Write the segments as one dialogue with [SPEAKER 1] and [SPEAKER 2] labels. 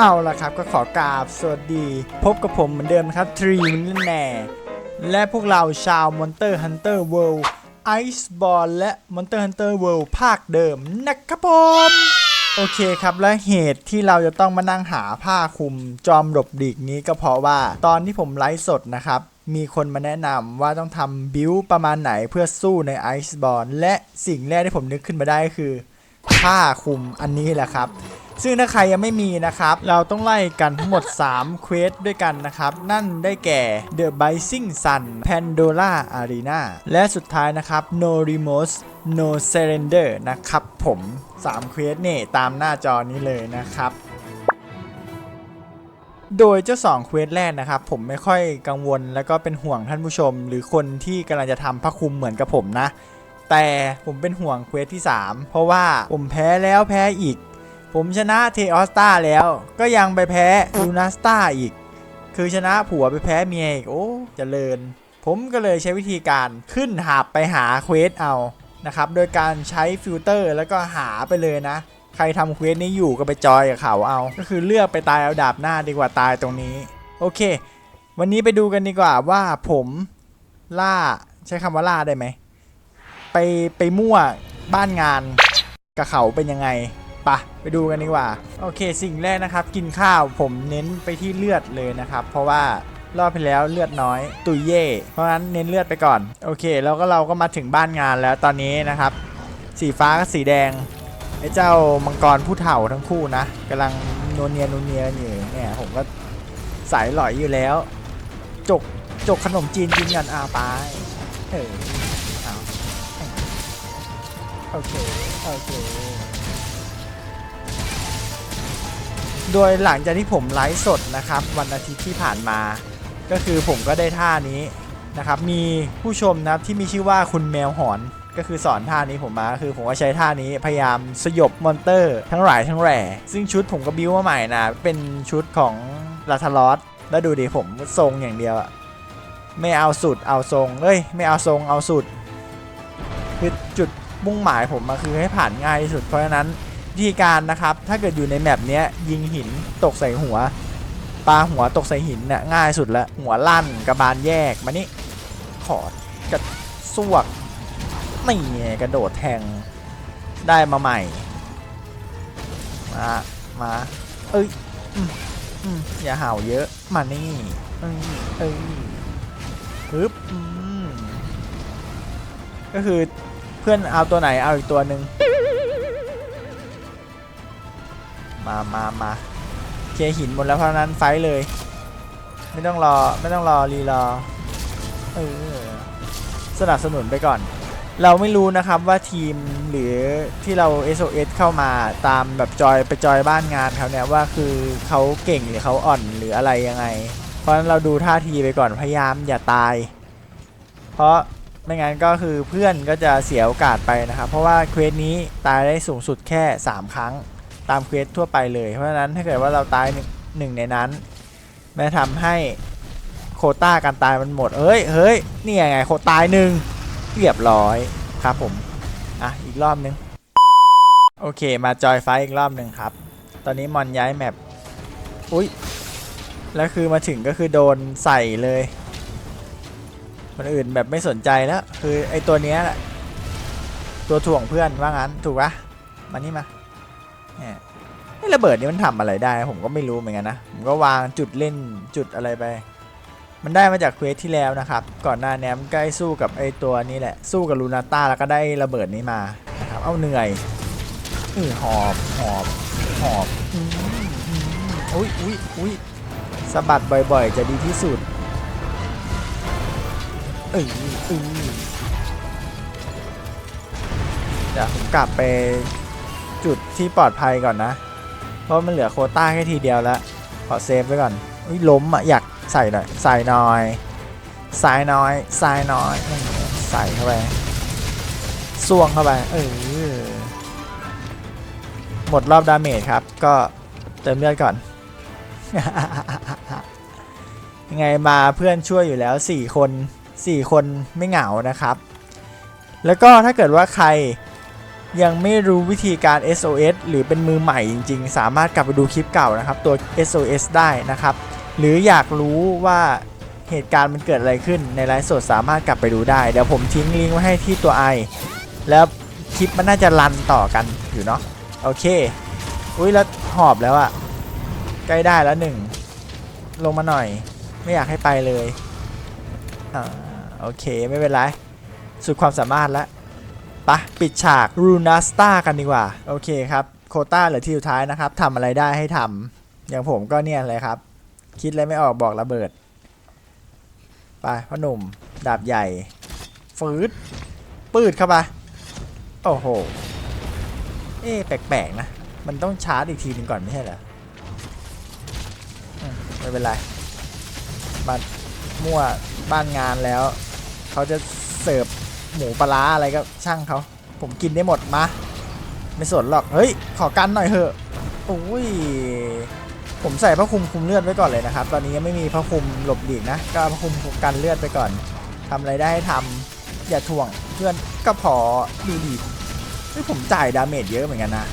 [SPEAKER 1] เอาละครับก็ขอกราบสวัสดี พบกับผมเหมือนเดิมนะครับทรีมิลแน่และพวกเราชาว Monster Hunter World Iceborne และ Monster Hunter World ภาคเดิมนะครับผม โอเคครับและเหตุที่เราจะต้องมานั่งหาผ้าคลุมจอมหลบดีกนี้ก็เพราะว่าตอนที่ผมไลฟ์สดนะครับ มีคนมาแนะนำว่าต้องทำบิวประมาณไหนเพื่อสู้ใน Iceborne และสิ่งแรกที่ผมนึกขึ้นมาได้ก็คือผ้าคลุมอันนี้แหละครับซึ่งถ้าใครยังไม่มีนะครับ เราต้องไล่กันทั้งหมด 3 เควสด้วยกันนะครับ นั่นได้แก่ The Rising Sun Pandora Arena และสุดท้ายนะครับ No Remorse No Surrender นะครับผม 3 เควสเนี่ยตามหน้าจอนี้เลยนะครับโดยเจ้าสองเควสแรกนะครับ ผมไม่ค่อยกังวลแล้วก็เป็นห่วงท่านผู้ชม หรือคนที่กำลังจะทำผ้าคลุมเหมือนกับผมนะ แต่ผมเป็นห่วงเควสที่ 3 เพราะว่าผมแพ้แล้วแพ้อีก ผมชนะเทออสตาแล้ว ก็ยังไปแพ้ลูนาสตาอีก คือชนะผัวไปแพ้เมียอีก โอ้จเจริญ ผมก็เลยใช้วิธีการขึ้นหาบไปหาเควสเอานะครับ โดยการใช้ฟิลเตอร์แล้วก็หาไปเลยนะ ใครทำเควสนี้อยู่ก็ไปจอยกับเขาเอา ก็คือเลือกไปตายเอาดาบหน้าดีกว่าตายตรงนี้ โอเค วันนี้ไปดูกันดีกว่าว่าผมล่าใช้คำว่าล่าได้ไหม ไปไปมั่วบ้านงานกับเขาเป็นยังไง ปะไปดูกันดีกว่า โอเค สิ่งแรกนะครับ กินข้าวผมเน้นไปที่เลือดเลยนะครับ เพราะว่ารอบไปแล้วเลือดน้อย ตุยเย่เพราะนั้นเน้นเลือดไปก่อน โอเค แล้วก็เราก็มาถึงบ้านงานแล้วตอนนี้นะครับ สีฟ้ากับสีแดงไอ้เจ้ามังกรผู้เฒ่าทั้งคู่นะกำลังนวเนียนวเนียอยู่เนี่ยผมก็สายหลอยอยู่แล้ว จกจกขนมจีนกินกันอาไปเออเอาโอเค โอเค โดยหลังจากที่ผมไลฟ์สดนะครับ วันอาทิตย์ที่ผ่านมา ก็คือผมก็ได้ท่านี้นะครับ มีผู้ชมนะครับที่มีชื่อว่าคุณแมวหอนก็คือสอนท่านี้ผมมาคือผมก็ใช้ท่านี้พยายามสยบมอนเตอร์ทั้งหลายทั้งแหล่ซึ่งชุดผมก็บิ้วมาใหม่นะเป็นชุดของลาทารอสแล้วดูดิผมทรงอย่างเดียวอะไม่เอาสุดเอาทรงเอ้ยไม่เอาทรงเอาสุด คือจุดมุ่งหมายผมมาคือให้ผ่านง่ายที่สุดเพราะฉะนั้น วิธีการนะครับถ้าเกิดอยู่ในแมปเนี้ยยิงหินตกใส่หัวปลาหัวตกใส่หินน่ะง่ายสุดละหัวลั่นกระบาลแยกมานี่ขอดกระซวกนี่กระโดดแทงได้มาใหม่มามาเอ้ยอย่าเห่าเยอะมานี่เอ้ยเอ้ยปึ๊บก็คือเพื่อนเอาตัวไหนเอาอีกตัวหนึ่ง มามามาเคหินหมดแล้วเพราะนั้นไฟเลย ไม่ต้องรอไม่ต้องรอรีรอเออสนับสนุนไปก่อน เราไม่รู้นะครับว่าทีมหรือที่เรา SOS เข้ามาตามแบบจอยไปจอยบ้านงานเขาเนี่ยว่าคือเขาเก่งหรือเขาอ่อนหรืออะไรยังไง เพราะฉะนั้นเราดูท่าทีไปก่อนพยายามอย่าตาย เพราะไม่งั้นก็คือเพื่อนก็จะเสียโอกาสไปนะครับ เพราะว่าเควสนี้ตายได้สูงสุดแค่ 3 ครั้ง ตามเควสทั่วไปเลย เพราะฉะนั้นถ้าเกิดว่าเราตายหนึ่งในนั้นมันทำให้โคต้าการตายมันหมด เอ้ย เฮ้ย นี่ยังไงโคตายหนึ่งเรียบร้อยครับผม อะ อีกรอบนึง โอเค มาจอยไฟอีกรอบหนึ่งครับ ตอนนี้มอนย้ายแมปอุ้ย แล้วคือมาถึงก็คือโดนใส่เลยคนอื่นแบบไม่สนใจแล้ว คือไอตัวเนี้ยแหละ ตัวถ่วงเพื่อนว่างั้น ถูกปะมานี่มา นี่ยไอ้ระเบิดนี้มันทำอะไรได้ ผมก็ไม่รู้เหมือนกันนะ ผมก็วางจุดเล่นจุดอะไรไป มันได้มาจากเควสที่แล้วนะครับ ก่อนหน้านี้มันใกล้สู้กับไอตัวนี้แหละ สู้กับลูนาต้าแล้วก็ได้ระเบิดนี้มานะครับ เอาเหนื่อยอือหอบหอบหอบอุ้ยอุ้ยอุ้ยสะบัดบ่อยๆ จะดีที่สุดเออเออเดี๋ยวผมกลับไป จุดที่ปลอดภัยก่อนนะ เพราะมันเหลือโคต้าแค่ทีเดียวแล้ว ขอเซฟไว้ก่อนอุ้ยล้มอะอยากใส่หน่อยใส่หน่อยใส่น้อยใส่น้อยใส่เข้าไปสวงเข้าไปเออหมดรอบดาเมจครับ ก็เติมเลือดก่อนยังไงมาเพื่อนช่วยอยู่แล้ว 4 คน 4 คนไม่เหงานะครับ แล้วก็ถ้าเกิดว่าใคร ยังไม่รู้วิธีการ SOS หรือเป็นมือใหม่จริง ๆ สามารถกลับไปดูคลิปเก่านะครับ ตัว SOS ได้นะครับ หรืออยากรู้ว่าเหตุการณ์มันเกิดอะไรขึ้นในไลฟ์สดสามารถกลับไปดูได้ เดี๋ยวผมทิ้งลิงก์ไว้ให้ที่ตัวไอแล้วคลิปมันน่าจะรันต่อกันอยู่เนาะโอเค อุ้ยแล้วหอบแล้วอะใกล้ได้แล้วหนึ่งลงมาหน่อย ไม่อยากให้ไปเลยอ่าโอเคไม่เป็นไร สุดความสามารถแล้ว ปะปิดฉากรูนาสตากันดีกว่า โอเคครับโคต้าเหลือที่สุดท้ายนะครับทำอะไรได้ให้ทำอย่างผมก็เนี่ยเลยครับ คิดอะไรไม่ออกบอกระเบิด ไปพ่อหนุ่ม ดาบใหญ่ ฟืดปืดเข้าไปโอ้โห เอ๊แปลกๆนะ มันต้องชาร์จอีกทีหนึงก่อนไม่ใช่เหรอไม่เป็นไรบ้ามั่วบ้านงานแล้ว เขาจะเสิร์ฟ หมูปลาอะไรก็ช่างเขาผมกินได้หมดมา ไม่สนหรอก เฮ้ย ขอกันหน่อยเถอะโอ้ย ผมใส่ผ้าคลุมคุมเลือดไว้ก่อนเลยนะครับ ตอนนี้ยังไม่มีผ้าคลุมหลบหลีกนะ ก็ผ้าคลุมกันเลือดไปก่อนทำอะไรได้ให้ทำอย่าถ่วงเพื่อนก็พอดูดีเฮ้ยผมจ่ายดาเมจเยอะเหมือนกันนะ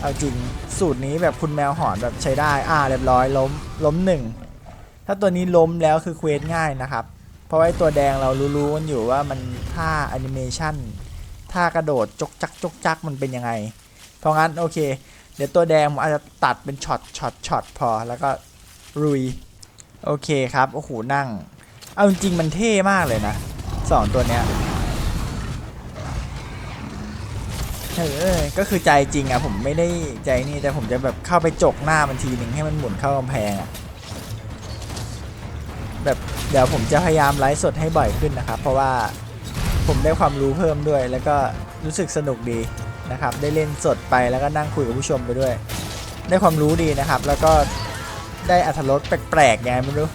[SPEAKER 1] เอาจริงสูตรนี้แบบคุณแมวหอนแบบใช้ได้ อ่าเรียบร้อยล้มล้มหนึ่งถ้าตัวนี้ล้มแล้วคือเควสง่ายนะครับ เพราะไอ้ตัวแดงเรารู้ๆกันอยู่ว่ามันท่าแอนิเมชันท่ากระโดดจกจักจกจักมันเป็นยังไง เพราะงั้นโอเค เดี๋ยวตัวแดงผมอาจจะตัดเป็นช็อตช็อตช็อตพอแล้วก็รุยโอเคครับโอ้โหนั่ง เอาจริงมันเท่มากเลยนะสองตัวเนี้ยเออก็คือใจจริงอะผมไม่ได้ใจนี่แต่ผมจะแบบเข้าไปจกหน้ามันทีหนึ่งให้มันหมุนเข้ากำแพงอะ แบบเดี๋ยวผมจะพยายามไลฟ์สดให้บ่อยขึ้นนะครับ เพราะว่าผมได้ความรู้เพิ่มด้วย แล้วก็รู้สึกสนุกดีนะครับ ได้เล่นสดไปแล้วก็นั่งคุยกับผู้ชมไปด้วย ได้ความรู้ดีนะครับ แล้วก็ได้อัธรสแปลกๆไงไม่รู้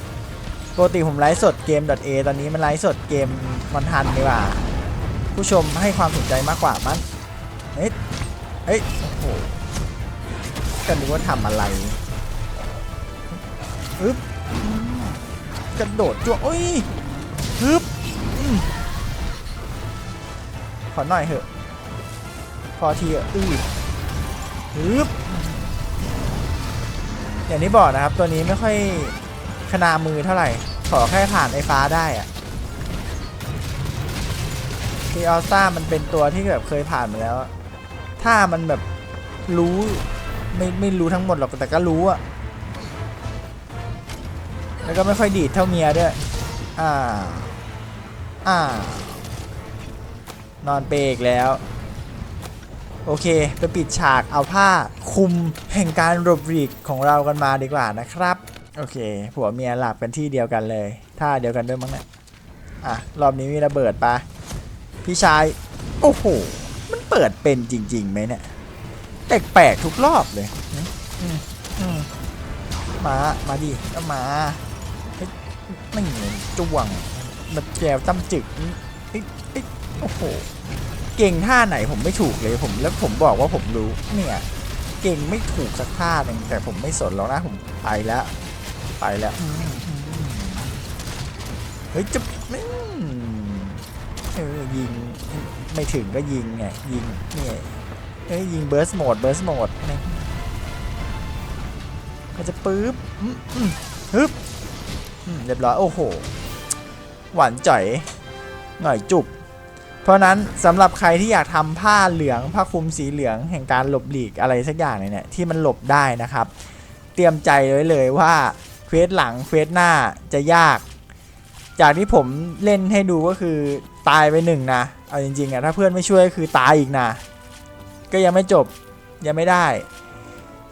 [SPEAKER 1] ปกติผมไลฟ์สดเกม .a ตอนนี้มันไลฟ์สดเกมมันทันดีกว่า ผู้ชมให้ความสนใจมากกว่ามั้งเฮ้ยเฮ้ยโอ้โหก็นึกว่าทำอะไรอึ๊บ กระโดดจ้วงโอ้ยฮึบอขอหน่อยเถอะ พอทีอะอื้อฮึบอย่างที่บอกนะครับ ตัวนี้ไม่ค่อยขนามือเท่าไหร่ ขอแค่ผ่านไอ้ฟ้าได้อะทีออสตามันเป็นตัวที่แบบเคยผ่านมาแล้ว ถ้ามันแบบรู้ไม่ไม่รู้ทั้งหมดหรอกแต่ก็รู้อะ แล้วก็ไม่ค่อยดีดเท่าเมียด้วย อ่า อ่า นอนเปรกแล้ว โอเค ไปปิดฉากเอาผ้าคุมแห่งการหลบหลีกของเรากันมาดีกว่านะครับ โอเค ผัวเมียหลับกันที่เดียวกันเลยท่าเดียวกันด้วยมั้งเนี่ย อะ รอบนี้มีระเบิดปะพี่ชาย โอ้โห มันเปิดเป็นจริงๆไหมเนี่ย แปลกๆทุกรอบเลยมมมามาดิก็มา ไม่เหมือนจ้วงแบบแจวตั้มจึกเฮ้โอ้โห เก่งท่าไหนผมไม่ถูกเลยผมแล้วผมบอกว่าผมรู้เนี่ยเก่งไม่ถูกสักท่าหนึ่งแต่ผมไม่สนแล้วนะผมไปแล้ว ไปแล้วเฮ้ยจะอืมเออยิงไม่ถึงก็ยิงไงยิงเนี่ยเอ้ยยิงเบิร์สโหมดเบิร์สโหมดนี่ก็จะปื๊บฮึบ เรียบร้อย โอ้โห หวานจ่อยหน่อยจุบ เพราะฉะนั้นสำหรับใครที่อยากทำผ้าเหลืองผ้าคลุมสีเหลืองแห่งการหลบหลีกอะไรสักอย่างเนี่ยที่มันหลบได้นะครับ เตรียมใจไว้เลยว่าเควสหลังเควสหน้าจะยาก จากที่ผมเล่นให้ดูก็คือตายไปหนึ่งนะเอาจริงๆอะถ้าเพื่อนไม่ช่วยก็คือตายอีกนะ ก็ยังไม่จบยังไม่ได้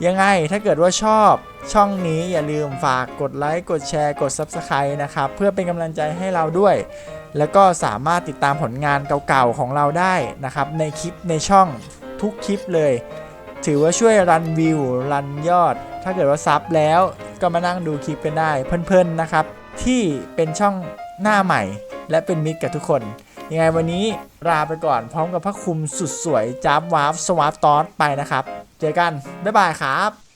[SPEAKER 1] ยังไงถ้าเกิดว่าชอบ ช่องนี้อย่าลืมฝากกดไลค์กดแชร์กด Subscribe นะครับ เพื่อเป็นกำลังใจให้เราด้วย แล้วก็สามารถติดตามผลงานเก่าๆของเราได้นะครับ ในคลิปในช่องทุกคลิปเลย ถือว่าช่วยรันวิวรันยอด ถ้าเกิดว่าซับแล้วก็มานั่งดูคลิปกันได้เพลินๆนะครับ ที่เป็นช่องหน้าใหม่ และเป็นมิตรกับทุกคน ยังไงวันนี้ลาไปก่อนพร้อมกับพระคุมสุดสวยจ้าบวาร์ฟสวาร์ฟตอสไปนะครับ เจอกัน บ๊ายบายครับ